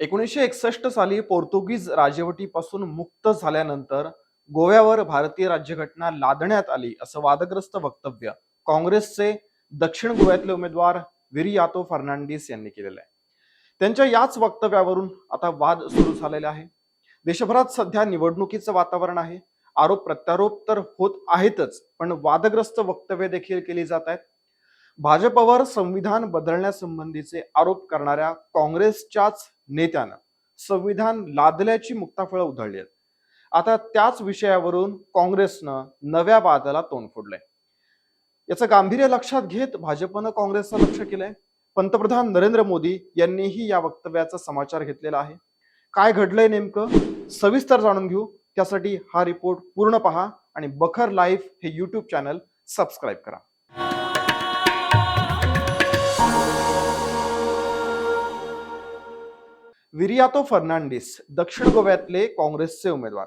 एकोणीसशे एकसष्ट साली पोर्तुगीज राजवटीपासून मुक्त झाल्यानंतर गोव्यावर भारतीय राज्यघटना लादण्यात आली असं वादग्रस्त वक्तव्य काँग्रेसचे दक्षिण गोव्यातले उमेदवार विरियातो फर्नांडिस यांनी केलेलं आहे. त्यांच्या याच वक्तव्यावरून आता वाद सुरू झालेला आहे. देशभरात सध्या निवडणुकीचं वातावरण आहे. आरोप प्रत्यारोप तर होत आहेतच पण वादग्रस्त वक्तव्य देखील केली जात आहेत. भाजपवर संविधान बदलण्यासंबंधीचे आरोप करणाऱ्या काँग्रेसच्याच नेत्यानं संविधान लादल्याची मुक्ताफळं उधळली आहेत. आता त्याच विषयावरून काँग्रेसनं नव्या वादाला तोंड फोडलंय. याचं गांभीर्य लक्षात घेत भाजपनं काँग्रेसचं लक्ष केलंय. पंतप्रधान नरेंद्र मोदी यांनीही या वक्तव्याचा समाचार घेतलेला आहे. काय घडलंय नेमकं? सविस्तर जाणून घेऊ. त्यासाठी हा रिपोर्ट पूर्ण पहा आणि बखर लाईफ हे यूट्यूब चॅनल सबस्क्राईब करा. विरियातो फर्नांडिस दक्षिण गोव्यातले काँग्रेसचे उमेदवार.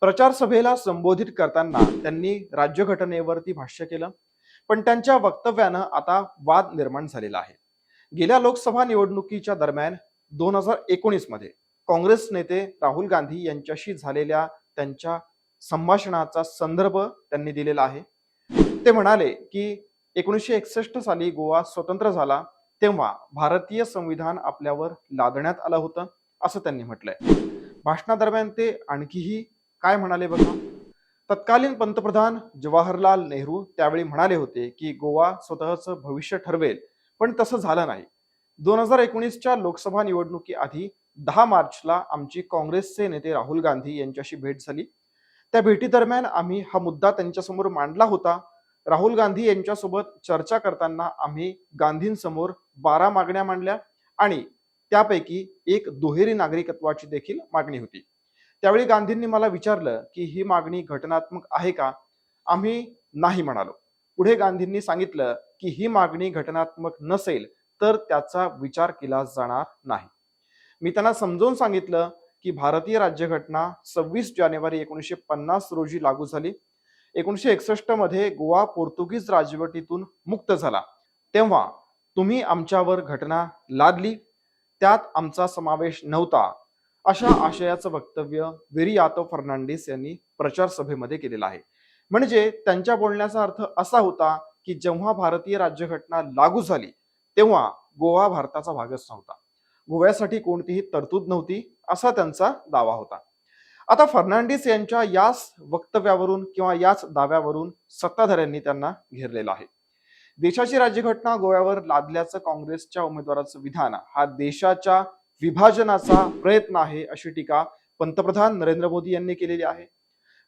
प्रचार सभेला संबोधित करताना त्यांनी राज्यघटनेवरती भाष्य केलं. पण त्यांच्या वक्तव्यानं आता वाद निर्माण झालेला आहे. गेल्या लोकसभा निवडणुकीच्या दरम्यान दोन हजार एकोणीसमध्ये काँग्रेस नेते राहुल गांधी यांच्याशी झालेल्या त्यांच्या संभाषणाचा संदर्भ त्यांनी दिलेला आहे. ते म्हणाले की एकोणीसशे एकसष्ट साली गोवा स्वतंत्र झाला तेव्हा भारतीय संविधान आपल्यावर लादण्यात आलं होतं. असं त्यांनी म्हटलंय. भाषणादरम्यान ते आणखीही काय म्हणाले बघा? तत्कालीन पंतप्रधान जवाहरलाल नेहरू त्यावेळी म्हणाले होते की गोवा स्वतःचं भविष्य ठरवेल पण तसं झालं नाही. दोन हजार एकोणीसच्या लोकसभा निवडणुकीआधी दहा मार्चला आमची काँग्रेसचे नेते राहुल गांधी यांच्याशी भेट झाली. त्या भेटीदरम्यान आम्ही हा मुद्दा त्यांच्यासमोर मांडला होता. राहुल गांधी यांच्यासोबत चर्चा करताना आम्ही गांधींसमोर बारा मागण्या मांडल्या आणि त्यापैकी एक दुहेरी नागरिकत्वाची देखील मागणी होती. त्यावेळी गांधींनी मला विचारलं की ही मागणी घटनात्मक आहे का? आम्ही नाही म्हणालो. पुढे गांधींनी सांगितलं की ही मागणी घटनात्मक नसेल तर त्याचा विचार केला जाणार नाही. मी त्यांना समजावून सांगितलं की भारतीय राज्यघटना सव्वीस जानेवारी एकोणीसशे पन्नास रोजी लागू झाली. एकोणीसशे एकसष्टमध्ये गोवा पोर्तुगीज राजवटीतून मुक्त झाला. तेव्हा तुम्ही आमच्यावर घटना लादली. त्यात आमचा समावेश नव्हता. अशा आशयाचं वक्तव्य विरियातो फर्नांडिस यांनी प्रचार सभेमध्ये केलेलं आहे. म्हणजे त्यांच्या बोलण्याचा अर्थ असा होता की जेव्हा भारतीय राज्यघटना लागू झाली तेव्हा गोवा भारताचा भागच नव्हता. गोव्यासाठी कोणतीही तरतूद नव्हती असा त्यांचा दावा होता. आता फर्नांडिस यांच्या याच वक्तव्यावरून किंवा याच दाव्यावरून सत्ताधाऱ्यांनी त्यांना घेरलेलं आहे. देशाची राज्यघटना गोव्यावर लादल्याचं काँग्रेसच्या उमेदवाराचं विधान हा देशाच्या विभाजनाचा प्रयत्न आहे अशी टीका पंतप्रधान नरेंद्र मोदी यांनी केलेली आहे.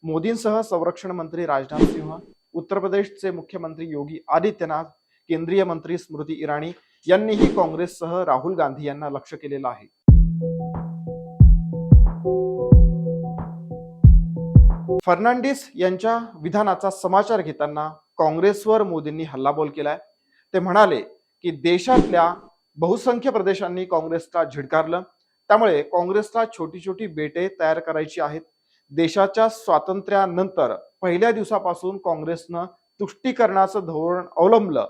मोदींसह संरक्षण मंत्री राजनाथ सिंह उत्तर प्रदेशचे मुख्यमंत्री योगी आदित्यनाथ केंद्रीय मंत्री स्मृती इराणी यांनीही काँग्रेससह राहुल गांधी यांना लक्ष केलेलं आहे. फर्नांडिस यांच्या विधानाचा समाचार घेताना काँग्रेसवर मोदींनी हल्लाबोल केलाय. ते म्हणाले की देशातल्या बहुसंख्य प्रदेशांनी काँग्रेसला झिडकारलं. त्यामुळे काँग्रेसला छोटी छोटी बेटे तयार करायची आहेत. देशाच्या स्वातंत्र्यानंतर पहिल्या दिवसापासून काँग्रेसनं तुष्टीकरणाचं धोरण अवलंबलं.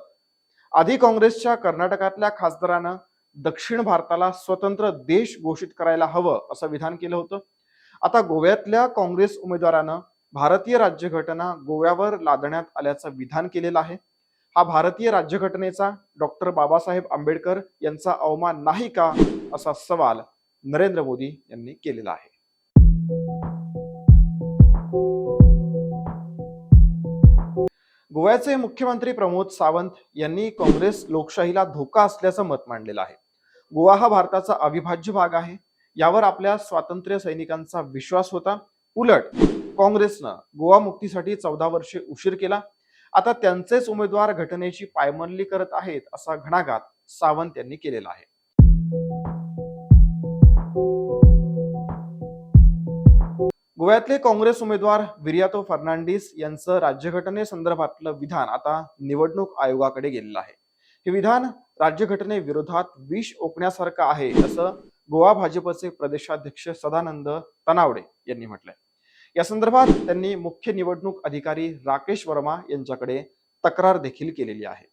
आधी काँग्रेसच्या कर्नाटकातल्या खासदारानं दक्षिण भारताला स्वतंत्र देश घोषित करायला हवं असं विधान केलं होतं. आता गोव्यातल्या काँग्रेस उमेदवारानं भारतीय राज्यघटना गोव्यावर लादण्यात आल्याचं विधान केलेलं आहे. हा भारतीय राज्यघटनेचा डॉक्टर बाबासाहेब आंबेडकर यांचा अवमान नाही का असा सवाल नरेंद्र मोदी यांनी केलेला आहे. गोव्याचे मुख्यमंत्री प्रमोद सावंत यांनी काँग्रेस लोकशाहीला धोका असल्याचं मत मांडलेलं आहे. गोवा हा भारताचा अविभाज्य भाग आहे. यावर आपल्या स्वातंत्र्य सैनिकांचा विश्वास होता. उलट काँग्रेसनं गोवा मुक्तीसाठी चौदा वर्षे उशीर केला. आता त्यांचेच उमेदवार घटनेची पायमल्ली करत आहेत असा घणाघात सावंत यांनी केलेला आहे. गोव्यातले काँग्रेस उमेदवार विरियातो फर्नांडिस यांचं राज्यघटनेसंदर्भातलं विधान आता निवडणूक आयोगाकडे गेलेलं आहे. हे विधान राज्यघटनेविरोधात विष ओकण्यासारखं आहे असं गोवा भाजपचे प्रदेशाध्यक्ष सदानंद तनावडे यांनी म्हटलंय. या संदर्भात त्यांनी मुख्य निवडणूक अधिकारी राकेश वर्मा यांच्याकडे तक्रार देखील केलेली आहे.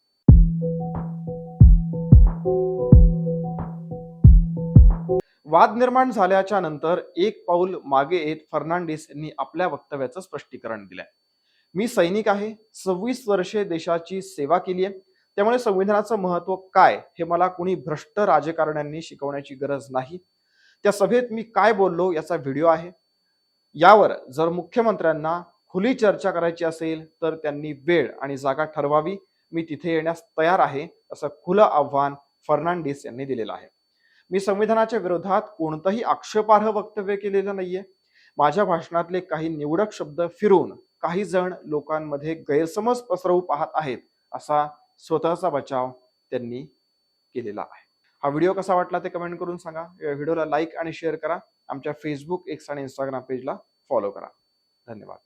वाद निर्माण झाल्याच्यानंतर एक पाऊल मागे येत फर्नांडिस यांनी आपल्या वक्तव्याचं स्पष्टीकरण दिलंय. मी सैनिक आहे सव्वीस वर्षे देशाची सेवा केली आहे त्यामुळे संविधानाचं महत्त्व काय हे मला कुणी भ्रष्ट राजकारण्यांनी शिकवण्याची गरज नाही. त्या सभेत मी काय बोललो याचा व्हिडिओ आहे. यावर जर मुख्यमंत्र्यांना खुली चर्चा करायची असेल तर त्यांनी वेळ आणि जागा ठरवावी. मी तिथे येण्यास तयार आहे असं खुलं आव्हान फर्नांडिस यांनी दिलेलं आहे. मी संविधानाच्या विरोधात कोणतंही आक्षेपार्ह वक्तव्य केलेलं नाहीये. माझ्या भाषणातले काही निवडक शब्द फिरून काही जण लोकांमध्ये गैरसमज पसरवू पाहत आहेत असा स्वतःचा बचाव त्यांनी केलेला आहे. हा व्हिडिओ कसा वाटला ते कमेंट करून सांगा. या व्हिडिओला लाईक आणि शेअर करा. आमच्या फेसबुक एक्स आणि इंस्टाग्राम पेजला फॉलो करा. धन्यवाद.